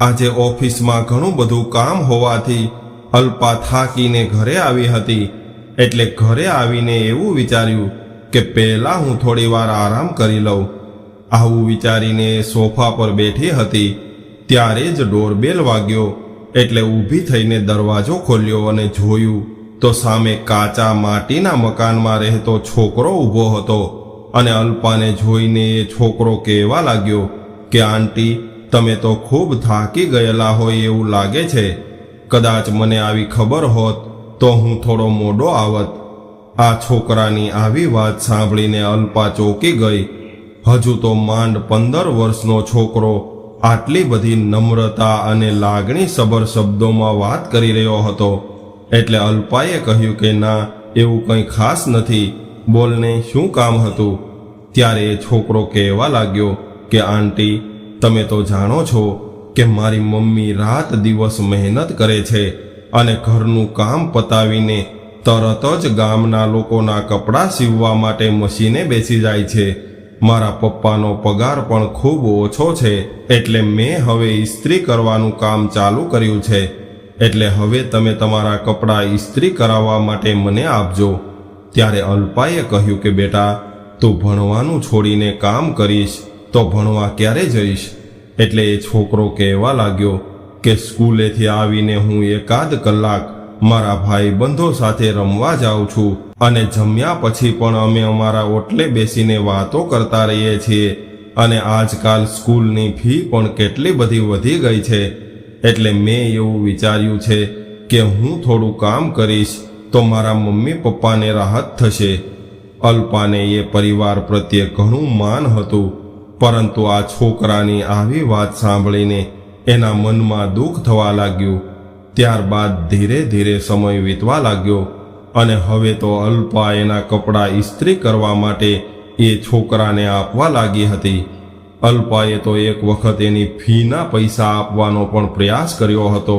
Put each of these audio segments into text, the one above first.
આજે ઓફિસમાં ઘણું બધું કામ હોવાથી અલ્પા થાકીને ઘરે આવી હતી. એટલે ઘરે આવીને એવું વિચાર્યું કે પહેલા હું થોડી વાર આરામ કરી લઉં. આવું વિચારીને સોફા પર બેઠી હતી. ત્યારે જ ડોરબેલ વાગ્યો. એટલે ઊભી થઈને દરવાજો ખોલ્યો અને જોયું તો સામે કાચા માટીના મકાનમાં રહેતો છોકરો ઊભો હતો. અને અલ્પાને જોઈને એ છોકરો કહેવા લાગ્યો કે, આંટી તમે તો ખૂબ થાકી ગયેલા હોય એવું લાગે છે. કદાચ મને આવી ખબર હોત તો હું થોડો મોડો આવત. આ છોકરાની આવી વાત સાંભળીને અલ્પા ચોંકી ગઈ. હજુ તો માંડ પંદર વર્ષનો છોકરો આટલી બધી નમ્રતા અને લાગણી સબર શબ્દોમાં વાત કરી રહ્યો હતો. એટલે અલ્પાએ કહ્યું કે ના, એવું કંઈ ખાસ નથી. બોલને શું કામ હતું? ત્યારે એ છોકરો કહેવા લાગ્યો કે, આંટી તમે તો જાણો છો કે મારી મમ્મી રાત દિવસ મહેનત કરે છે અને ઘરનું કામ પતાવીને તરત જ ગામના લોકોના કપડાં સીવવા માટે મશીને બેસી જાય છે. મારા પપ્પાનો પગાર પણ ખૂબ ઓછો છે એટલે મેં હવે ઇસ્ત્રી કરવાનું કામ ચાલુ કર્યું છે. એટલે હવે તમે તમારા કપડાં ઇસ્ત્રી કરાવવા માટે મને આપજો. ત્યારે અલ્પાએ કહ્યું કે, બેટા, તું ભણવાનું છોડીને કામ કરીશ. તો ભણવા ક્યારે જઈશ? એટલે એ છોકરો કહેવા લાગ્યો કે સ્કૂલેથી આવીને હું એકાદ કલાક મારા ભાઈબંધો સાથે રમવા જાઉં છું અને જમ્યા પછી પણ અમે અમારા ઓટલે બેસીને વાતો કરતા રહીએ છીએ અને આજકાલ સ્કૂલની ફી પણ કેટલી બધી વધી ગઈ છે. એટલે મેં એવું વિચાર્યું છે કે હું થોડું કામ કરીશ તો મારા મમ્મી પપ્પાને રાહત થશે. અલ્પાને એ પરિવાર પ્રત્યે ઘણું માન હતું પરંતુ આ છોકરાની આવી વાત સાંભળીને એના મનમાં દુઃખ થવા લાગ્યું. ત્યારબાદ ધીરે ધીરે સમય વીતવા લાગ્યો અને હવે તો અલ્પા એના કપડાં ઇસ્ત્રી કરવા માટે એ છોકરાને આપવા લાગી હતી. અલ્પાએ તો એક વખત એની ફીના પૈસા આપવાનો પણ પ્રયાસ કર્યો હતો.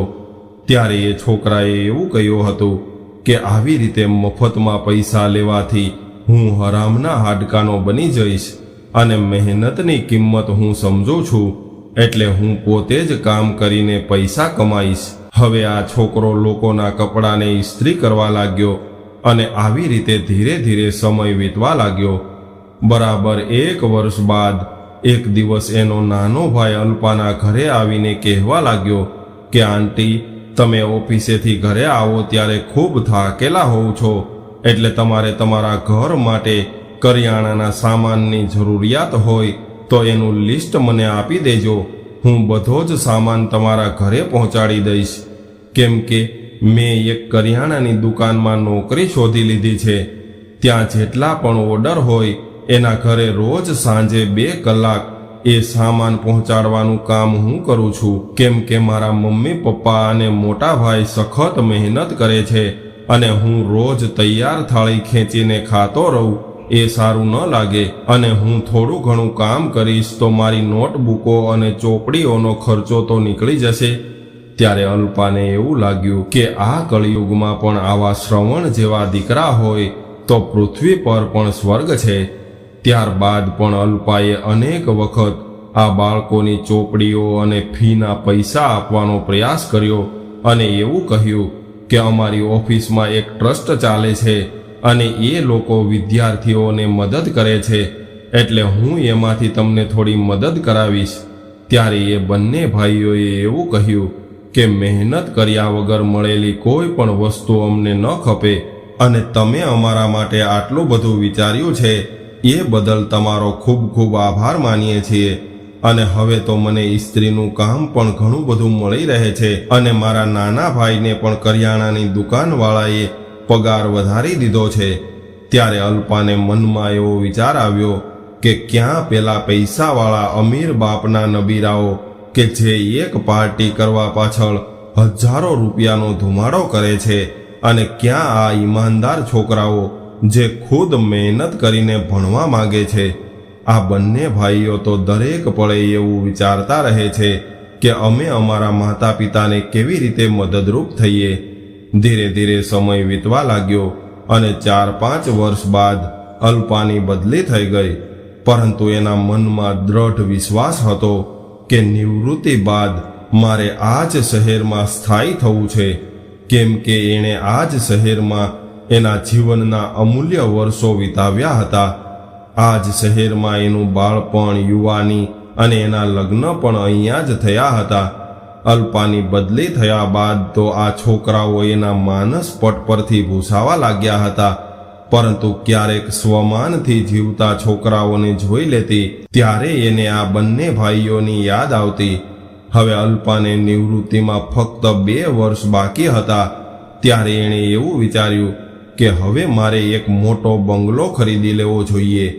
ત્યારે એ છોકરાએ એવું કહ્યું હતું કે આવી રીતે મફતમાં પૈસા લેવાથી હું હરામના હાડકાનો બની જઈશ. અને મહેનતની કિંમત હું સમજું છું, એટલે હું પોતે જ કામ કરીને પૈસા કમાઈશ. હવે આ છોકરો લોકોના કપડાને ઇસ્ત્રી કરવા લાગ્યો અને આવી રીતે ધીરે ધીરે સમય વીતવા લાગ્યો. બરાબર એક વર્ષ બાદ એક દિવસ એનો નાનો ભાઈ અલ્પાના ઘરે આવીને કહેવા લાગ્યો કે, આંટી, તમે ઓફિસેથી ઘરે આવો ત્યારે ખૂબ થાકેલા હોવ છો, એટલે તમારે તમારા ઘર માટે કરિયાણાના સામાનની જરૂરિયાત હોય તો એનું લિસ્ટ મને આપી દેજો. હું બધો જ સામાન તમારા ઘરે પહોંચાડી દઈશ. કેમ કે મેં એક કરિયાણાની દુકાનમાં નોકરી શોધી લીધી છે. ત્યાં જેટલા પણ ઓર્ડર હોય, એના ઘરે રોજ સાંજે બે કલાક એ સામાન પહોંચાડવાનું કામ હું કરું છું. કેમ કે મારા મમ્મી, પપ્પા અને મોટા ભાઈ સખત મહેનત કરે છે અને હું રોજ તૈયાર થાળી ખેંચીને ખાતો રહું. એ સારું ન લાગે. અને હું થોડું ઘણું કામ કરીશ તો મારી નોટબુકો અને ચોપડીઓનો ખર્ચો તો નીકળી જશે. ત્યારે અલ્પાને એવું લાગ્યું કે આ કળિયુગમાં પણ આવા શ્રવણ જેવા દીકરા હોય તો પૃથ્વી પર પણ સ્વર્ગ છે. ત્યારબાદ પણ અલ્પાએ અનેક વખત આ બાળકોની ચોપડીઓ અને ફીના પૈસા આપવાનો પ્રયાસ કર્યો અને એવું કહ્યું કે અમારી ઓફિસમાં એક ટ્રસ્ટ ચાલે છે. અને એ લોકો વિદ્યાર્થીઓને મદદ કરે છે, એટલે હું એમાંથી તમને થોડી મદદ કરાવીશ. ત્યારે એ બંને ભાઈઓએ એવું કહ્યું કે મહેનત કર્યા વગર મળેલી કોઈ પણ વસ્તુ અમને ન ખપે અને તમે અમારા માટે આટલું બધું વિચાર્યું છે, એ બદલ તમારો ખૂબ ખૂબ આભાર માનીએ છીએ. અને હવે તો મને ઇસ્ત્રીનું કામ પણ ઘણું બધું મળી રહે છે અને મારા નાના ભાઈને પણ કરિયાણાની દુકાનવાળાએ પગાર વધારી દીધો છે. ત્યારે અલ્પાને મનમાં એવો વિચાર આવ્યો કે ક્યાં પેલા પૈસાવાળા અમીર બાપના નબીરાઓ કે જે એક પાર્ટી કરવા પાછળ હજારો રૂપિયાનો ધુમાડો કરે છે અને ક્યાં આ ઈમાનદાર છોકરાઓ જે ખુદ મહેનત કરીને ભણવા માંગે છે. આ બંને ભાઈઓ તો દરેક પળે એવું વિચારતા રહે છે કે અમે અમારા માતા પિતાને કેવી રીતે મદદરૂપ થઈએ? ધીરે ધીરે સમય વીતવા લાગ્યો અને ચાર પાંચ વર્ષ બાદ અલ્પાની બદલી થઈ ગઈ. પરંતુ એના મનમાં દ્રઢ વિશ્વાસ હતો કે નિવૃત્તિ બાદ મારે આ જ શહેરમાં સ્થાયી થવું છે. કેમ કે એણે આ જ શહેરમાં એના જીવનના અમૂલ્ય વર્ષો વિતાવ્યા હતા. આ જ શહેરમાં એનું બાળપણ, યુવાની અને એના લગ્ન પણ અહીંયા જ થયા હતા. અલ્પાની બદલી થયા બાદ તો આ છોકરાઓ એના માનસ પટ પરથી ભૂસાવા લાગ્યા હતા. પરંતુ ક્યારેક સ્વમાનથી જીવતા છોકરાઓને જોઈ લેતી, ત્યારે એને આ બંને ભાઈઓની યાદ આવતી. હવે અલ્પાને નિવૃત્તિમાં ફક્ત બે વર્ષ બાકી હતા. ત્યારે એણે એવું વિચાર્યું કે હવે મારે એક મોટો બંગલો ખરીદી લેવો જોઈએ.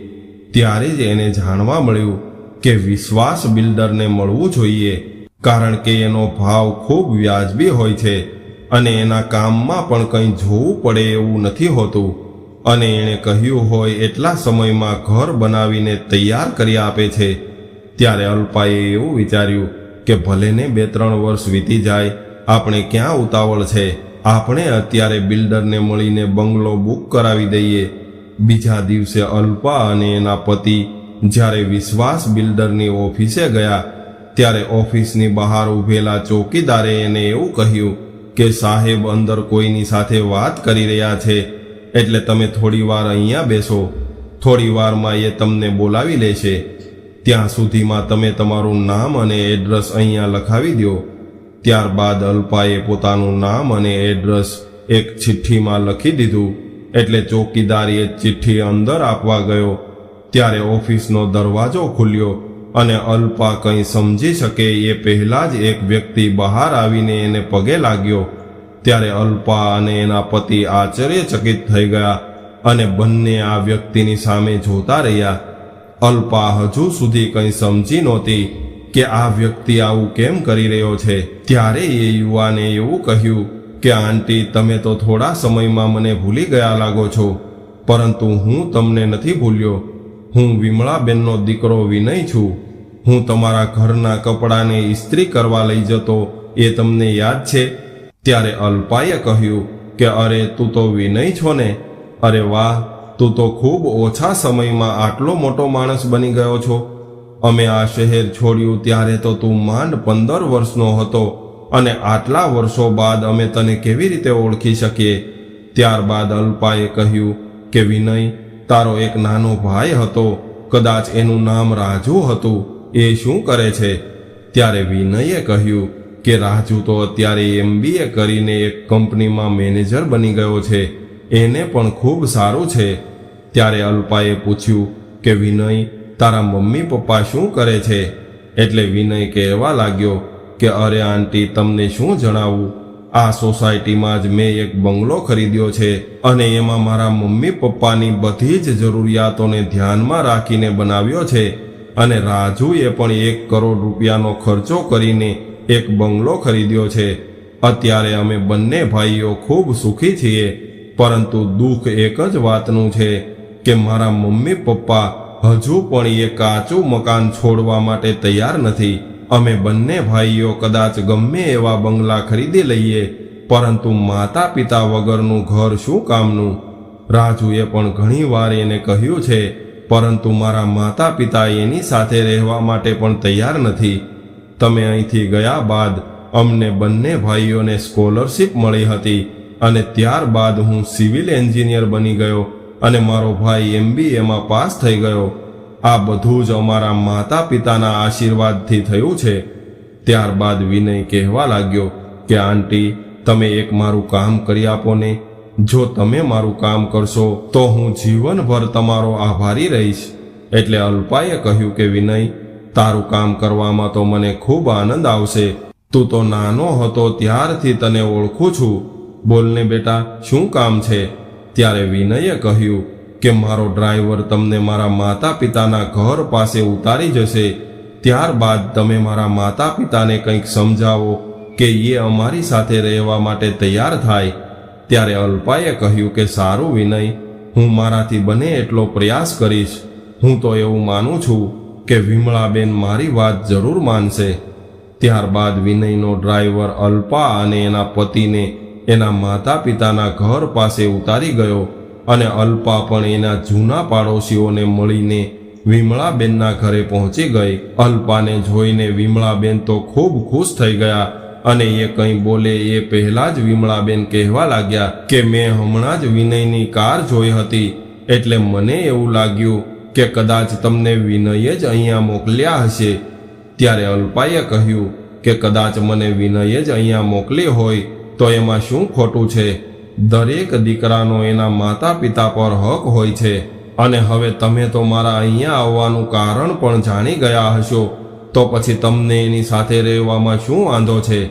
ત્યારે જ એને જાણવા મળ્યું કે વિશ્વાસ બિલ્ડરને મળવું જોઈએ. કારણ કે એનો ભાવ ખૂબ વ્યાજબી હોય છે અને એના કામમાં પણ કંઈ જોવું પડે એવું નથી હોતું. અને એણે કહ્યું હોય એટલા સમયમાં ઘર બનાવીને તૈયાર કરી આપે છે. ત્યારે અલ્પાએ એવું વિચાર્યું કે ભલેને બે ત્રણ વર્ષ વીતી જાય, આપણે ક્યાં ઉતાવળ છે? આપણે અત્યારે બિલ્ડરને મળીને બંગલો બુક કરાવી દઈએ. બીજા દિવસે અલ્પા અને એના પતિ જ્યારે વિશ્વાસ બિલ્ડરની ઓફિસે ગયા ત્યારે ઓફિસની બહાર ઊભેલા ચોકીદારે એને એવું કહ્યું કે સાહેબ અંદર કોઈની સાથે વાત કરી રહ્યા છે, એટલે તમે થોડી વાર અહીંયા બેસો. થોડી વારમાં એ તમને બોલાવી લેશે. ત્યાં સુધીમાં તમે તમારું નામ અને એડ્રેસ અહીંયા લખાવી દો ત્યારબાદ અલ્પાએ પોતાનું નામ અને એડ્રેસ એક ચિઠ્ઠીમાં લખી દીધું, એટલે ચોકીદાર એ ચિઠ્ઠી અંદર આપવા ગયો. ત્યારે ઓફિસનો દરવાજો ખુલ્યો. અને અલ્પા કંઈ સમજી શકે એ પહેલાં જ એક વ્યક્તિ બહાર આવીને એને પગે લાગ્યો. ત્યારે અલ્પા અને એના પતિ આશ્ચર્યચકિત થઈ ગયા અને બંને આ વ્યક્તિની સામે જોતા રહ્યા. અલ્પા હજુ સુધી કંઈ સમજી નહોતી કે આ વ્યક્તિ આવું કેમ કરી રહ્યો છે. ત્યારે એ યુવાને એવું કહ્યું કે, આંટી, તમે તો થોડા સમયમાં મને ભૂલી ગયા લાગો છો, પરંતુ હું તમને નથી ભૂલ્યો. હું વિમળાબેનનો દીકરો વિનય છું. હું તમારા ઘરના કપડાને ઇસ્ત્રી કરવા લઈ જતો એ તમને યાદ છે? ત્યારે અલ્પાએ કહ્યું કે, અરે, તું તો વિનય છો ને? અરે વાહ, તું તો ખૂબ ઓછા સમયમાં આટલો મોટો માણસ બની ગયો છો. અમે આ શહેર છોડ્યું ત્યારે તો તું માંડ પંદર વર્ષનો હતો અને આટલા વર્ષો બાદ અમે તને કેવી રીતે ઓળખી શકીએ? ત્યારબાદ અલ્પાએ કહ્યું કે, વિનય તારો એક નાનો ભાઈ હતો, કદાચ એનું નામ રાજુ હતું, એ શું કરે છે? ત્યારે વિનયે કહ્યું કે રાજુ તો અત્યારે એમબીએ કરીને એક કંપનીમાં મેનેજર બની ગયો છે, એને પણ ખૂબ સારું છે. ત્યારે અલ્પાએ પૂછ્યું કે વિનય, તારા મમ્મી પપ્પા શું કરે છે? એટલે વિનય કહેવા લાગ્યો કે, અરે આંટી, તમને શું જણાવું? આ સોસાયટીમાં જ મેં એક બંગલો ખરીદ્યો છે અને એમાં મારા મમ્મી પપ્પાની બધી જ જરૂરિયાતોને ધ્યાનમાં રાખીને બનાવ્યો છે અને રાજુએ પણ એક કરોડ રૂપિયાનો ખર્ચો કરીને એક બંગલો ખરીદ્યો છે. અત્યારે અમે બંને ભાઈઓ ખૂબ સુખી છીએ, પરંતુ દુઃખ એક જ વાતનું છે કે મારા મમ્મી પપ્પા હજુ પણ એ કાચું મકાન છોડવા માટે તૈયાર નથી. અમે બંને ભાઈઓ કદાચ ગમે એવા બંગલા ખરીદી લઈએ, પરંતુ માતા પિતા વગરનું ઘર શું કામનું? રાજુએ પણ ઘણીવાર એને કહ્યું છે, પરંતુ મારા માતા પિતા એની સાથે રહેવા માટે પણ તૈયાર નથી. તમે અહીંથી ગયા બાદ અમને બંને ભાઈઓને સ્કોલરશિપ મળી હતી અને ત્યારબાદ હું સિવિલ એન્જિનિયર બની ગયો અને મારો ભાઈ એમબીએમાં પાસ થઈ ગયો. આ બધું જ અમારા માતા પિતાના આશીર્વાદથી થયું છે. ત્યારબાદ વિનય કહેવા લાગ્યો કે, આંટી, તમે એક મારું કામ કરી આપો ને. જો તમે મારું કામ કરશો, તો હું જીવનભર તમારો આભારી રહીશ. એટલે અલ્પાએ કહ્યું કે, વિનય, તારું કામ કરવામાં તો મને ખૂબ આનંદ આવશે. તું તો નાનો હતો ત્યારથી તને ઓળખું છું. બોલને બેટા, શું કામ છે? ત્યારે વિનયે કહ્યું કે મારો ડ્રાઈવર તમને મારા માતા પિતાના ઘર પાસે ઉતારી જશે, ત્યારબાદ તમે મારા માતા પિતાને કંઈક સમજાવો કે એ અમારી સાથે રહેવા માટે તૈયાર થાય. ત્યારે અલ્પાએ કહ્યું કે, સારું વિનય, હું મારાથી બને એટલો પ્રયાસ કરીશ. હું તો એવું માનું છું કે વિમળાબેન મારી વાત જરૂર માનશે. ત્યારબાદ વિનયનો ડ્રાઈવર અલ્પા અને એના પતિને એના માતા પિતાના ઘર પાસે ઉતારી ગયો. અને અલ્પા પણ એના જૂના પાડોશીઓને મળીને વિમળાબેનના ઘરે પહોંચી ગઈ. અલ્પાને જોઈને વિમળાબેન તો ખૂબ ખુશ થઈ ગયા અને એ કંઈ બોલે એ પહેલા જ વિમળાબેન કહેવા લાગ્યા કે મેં હમણાં જ વિનયની કાર જોઈ હતી. એટલે મને એવું લાગ્યું કે કદાચ તમને વિનયે જ અહીંયા મોકલ્યા હશે. ત્યારે અલ્પાએ કહ્યું કે કદાચ મને વિનયે જ અહીંયા મોકલી હોય તો એમાં શું ખોટું છે? દરેક દીકરાનો એના માતા પિતા પર હક હોય છે. અને હવે તમે તો મારા અહીંયા આવવાનું કારણ પણ જાણી ગયા હશો. તો પછી તમને એની સાથે રહેવામાં શું વાંધો છે?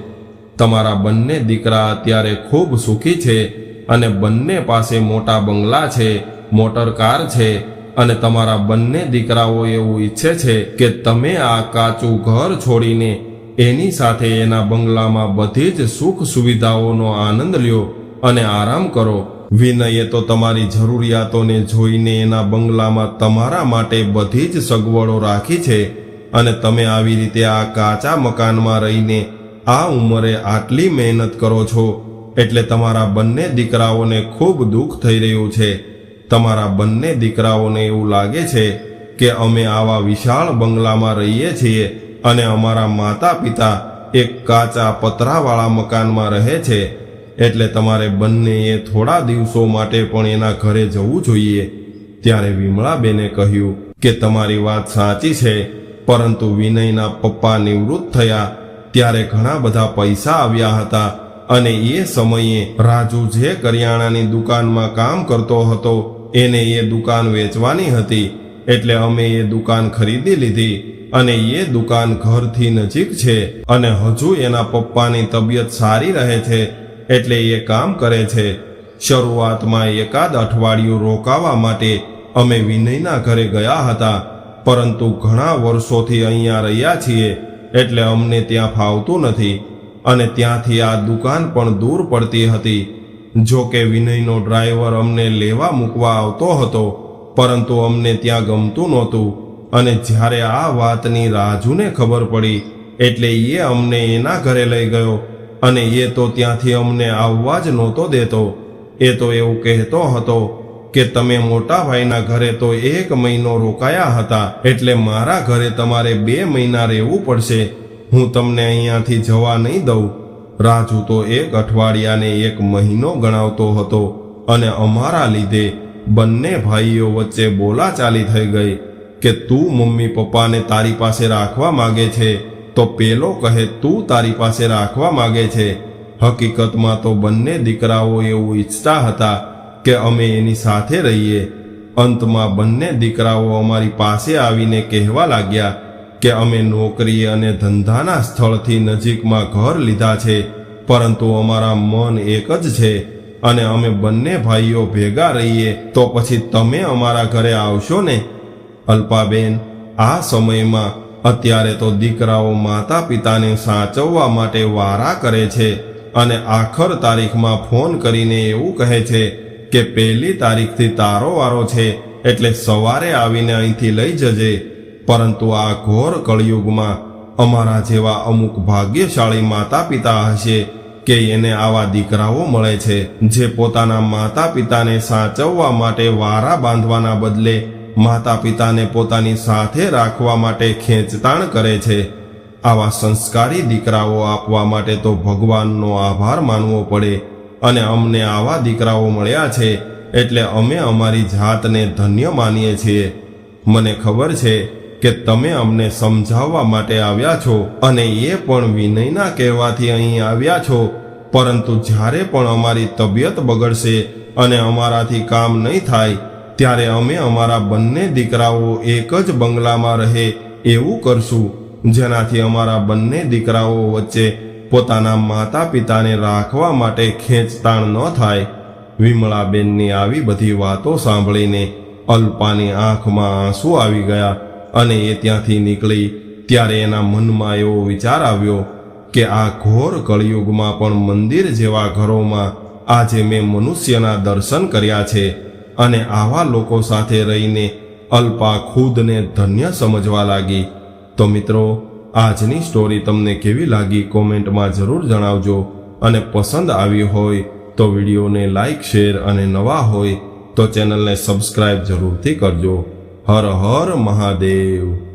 તમારા બંને દીકરા અત્યારે ખૂબ સુખી છે અને બંને પાસે મોટા બંગલા છે, મોટર કાર છે અને તમારા બંને દીકરાઓ એવું ઈચ્છે છે કે તમે આ કાચું ઘર છોડીને એની સાથે એના બંગલામાં બધી જ સુખ સુવિધાઓનો આનંદ લ્યો. અને આરામ કરો. વિનયે તો તમારી જરૂરિયાતોને જોઈને એના બંગલામાં તમારા માટે બધી જ સગવડો રાખી છે અને તમે આવી રીતે આ કાચા મકાનમાં રહીને આ ઉંમરે આટલી મહેનત કરો છો એટલે તમારા બંને દીકરાઓને ખૂબ દુઃખ થઈ રહ્યું છે. તમારા બંને દીકરાઓને એવું લાગે છે કે અમે આવા વિશાળ બંગલામાં રહીએ છીએ અને અમારા માતા પિતા એક કાચા પતરાવાળા મકાનમાં રહે છે. એટલે તમારે બંનેએ થોડા દિવસો માટે પણ એના ઘરે જવું જોઈએ. ત્યારે વિમળાબેને કહ્યું કે તમારી વાત સાચી છે, પરંતુ વિનયના પપ્પા નિવૃત્ત થયા. ત્યારે ઘણા બધા પૈસા આવ્યા હતા અને એ સમયે રાજુ જે કરિયાણાની દુકાનમાં કામ કરતો હતો, એને એ દુકાન વેચવાની હતી. એટલે અમે એ દુકાન ખરીદી લીધી અને એ દુકાન ઘરથી નજીક છે અને હજુ એના પપ્પાની તબિયત સારી રહે છે. એટલે એ કામ કરે છે. શરૂઆતમાં એકાદ અઠવાડિયું રોકાવા માટે અમે વિનયના ઘરે ગયા હતા, પરંતુ ઘણા વર્ષોથી અહીંયા રહ્યા છીએ, એટલે અમને ત્યાં ફાવતું નથી અને ત્યાંથી આ દુકાન પણ દૂર પડતી હતી. જો કે વિનયનો ડ્રાઈવર અમને લેવા મૂકવા આવતો હતો, પરંતુ અમને ત્યાં ગમતું નહોતું અને જ્યારે આ વાતની રાજુને ખબર પડી, એટલે એ અમને એના ઘરે લઈ ગયો અને એ તો ત્યાંથી અમને આવવા જ નહોતો દેતો. એ તો એવું કહેતો હતો કે તમે મોટા ભાઈના ઘરે તો એક મહિનો રોકાયા હતા, એટલે મારા ઘરે તમારે બે મહિના રહેવું પડશે. હું તમને અહીંયાથી જવા નહીં દઉં. રાજુ તો એક અઠવાડિયાને એક મહિનો ગણાવતો હતો અને અમારા લીધે બંને ભાઈઓ વચ્ચે બોલાચાલી થઈ ગઈ કે તું મમ્મી પપ્પાને તારી પાસે રાખવા માગે છે. તો પેલો કહે, તું તારી પાસે રાખવા માગે છે. હકીકતમાં તો બંને દીકરાઓ એવું ઈચ્છતા હતા કે અમે એની સાથે રહીએ. અંતમાં બંને દીકરાઓ અમારી પાસે આવીને કહેવા લાગ્યા કે અમે નોકરી અને ધંધાના સ્થળથી નજીકમાં ઘર લીધા છે, પરંતુ અમારા મન એક જ છે અને અમે બંને ભાઈઓ ભેગા રહીએ, તો પછી તમે અમારા ઘરે આવશો ને? અલ્પાબેન, આ સમયમાં અત્યારે તો દીકરાઓ માતા પિતાને સાચવવા માટે વારા કરે છે અને આખર તારીખમાં ફોન કરીને એવું કહે છે કે પહેલી તારીખથી તારો વારો છે એટલે સવારે આવીને અહીંથી લઈ જજે. પરંતુ આ ઘોર કળિયુગમાં અમારા જેવા અમુક ભાગ્યશાળી માતા પિતા હશે કે એને આવા દીકરાઓ મળે છે, જે પોતાના માતા પિતાને સાચવવા માટે વારા બાંધવાના બદલે માતા પિતાને પોતાની સાથે રાખવા માટે ખેંચતાણ કરે છે. આવા સંસ્કારી દીકરાઓ આપવા માટે તો ભગવાનનો આભાર માનવો પડે અને અમને આવા દીકરાઓ મળ્યા છે એટલે અમે અમારી જાતને ધન્ય માનીએ છીએ. મને ખબર છે કે તમે અમને સમજાવવા માટે આવ્યા છો અને એ પણ વિનયના કહેવાથી અહીં આવ્યા છો, પરંતુ જ્યારે પણ અમારી તબિયત બગડશે અને અમારાથી કામ નહીં થાય ત્યારે અમે અમારા બંને દીકરાઓ એક જ બંગલામાં રહે એવું કરશું. જેનાથી અમારા બંને દીકરાઓ વચ્ચે પોતાના માતા પિતાને રાખવા માટે ખેંચતાણ ન થાય. વિમળાબેનની આવી બધી વાતો સાંભળીને અલ્પાની આંખમાં આંસુ આવી ગયા અને એ ત્યાંથી નીકળી. ત્યારે એના મનમાં એવો વિચાર આવ્યો કે આ ઘોર કળિયુગમાં પણ મંદિર જેવા ઘરોમાં આજે મેં મનુષ્યના દર્શન કર્યા છે. અને આવા લોકો સાથે રહીને અલ્પા ખુદને ધન્ય સમજવા લાગી. તો મિત્રો, આજની સ્ટોરી તમને કેવી લાગી કોમેન્ટમાં જરૂર જણાવજો અને પસંદ આવી હોય તો વિડીયોને લાઈક શેર અને નવા હોય તો ચેનલને સબસ્ક્રાઇબ જરૂરથી કરજો. હર હર મહાદેવ.